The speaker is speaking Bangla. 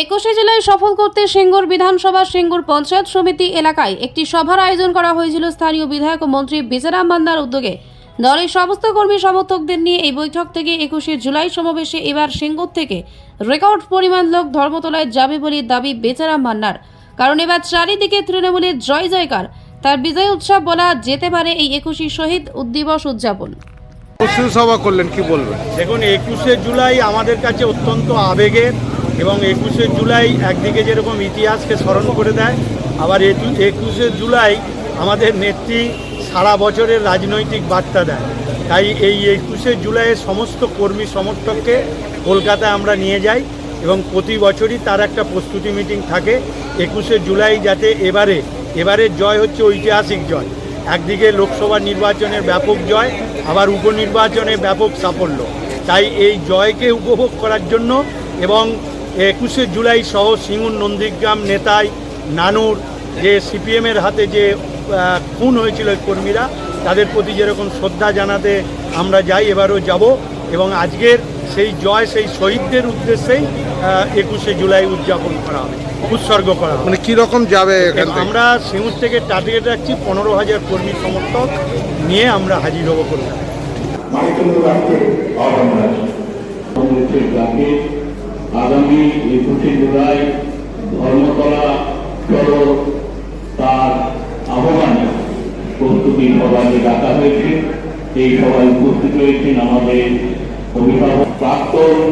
একুশে জেলায় সফল করতে সিঙ্গুর বিধানসভা সিঙ্গুর পঞ্চায়েত সমিতি এলাকায় একটি সভার আয়োজন করা হয়েছিল স্থানীয় বিধায়ক ও মন্ত্রী বেচারাম মান্দার উদ্যোগে। দলের সমস্ত কর্মী সমর্থকদের নিয়ে এই বৈঠক থেকে একুশে জুলাই সমাবেশে এবার সিঙ্গুর থেকে রেকর্ড পরিমাণ লোক ধর্মতলায় যাবে বলে দাবি বেচারাম মান্নার। কারণ এবার চারিদিকে তৃণমূলের জয় জয়কার। তার বিজয় উৎসব বলা যেতে পারে এই একুশে শহীদ উদ্দিবস উদযাপন। সভা করলেন কি বলবেন? দেখুন একুশে জুলাই আমাদের কাছে অত্যন্ত আবেগের এবং একুশে জুলাই একদিকে যেরকম ইতিহাসকে স্মরণ করে দেয়, আবার একুশে জুলাই আমাদের নেত্রী সারা বছরের রাজনৈতিক বার্তা দেয়। তাই এই একুশে জুলাইয়ের সমস্ত কর্মী সমর্থককে কলকাতায় আমরা নিয়ে যাই এবং প্রতি বছরই তার একটা প্রস্তুতি মিটিং থাকে। একুশে জুলাই যাতে এবারে, এবারের জয় হচ্ছে ঐতিহাসিক জয়। একদিকে লোকসভা নির্বাচনের ব্যাপক জয়, আবার উপনির্বাচনে ব্যাপক সাফল্য। তাই এই জয়কে উপভোগ করার জন্য এবং একুশে জুলাই সহ সিঙ্গুর নন্দীগ্রাম নেতাই নানুর যে সিপিএমের হাতে যে খুন হয়েছিল কর্মীরা তাদের প্রতি যেরকম শ্রদ্ধা জানাতে আমরা যাই এবারও যাব। এবং আজকের সেই জয় সেই শহীদদের উদ্দেশ্যেই একুশে জুলাই উদযাপন করা হবে উৎসর্গ করা হবে। মানে কি রকম যাবে আমরা সিঙ্গুর থেকে টার্গেট রাখছি পনেরো হাজার কর্মী সমর্থক নিয়ে আমরা হাজির হব কলকাতায়। আগামী একুশে জুলাই ধর্মতলা চলো তার আহ্বানে প্রস্তুতি সভাকে ডাকা হয়েছে। এই সভায় উপস্থিত হয়েছেন আমাদের অভিভাবক প্রাক্তন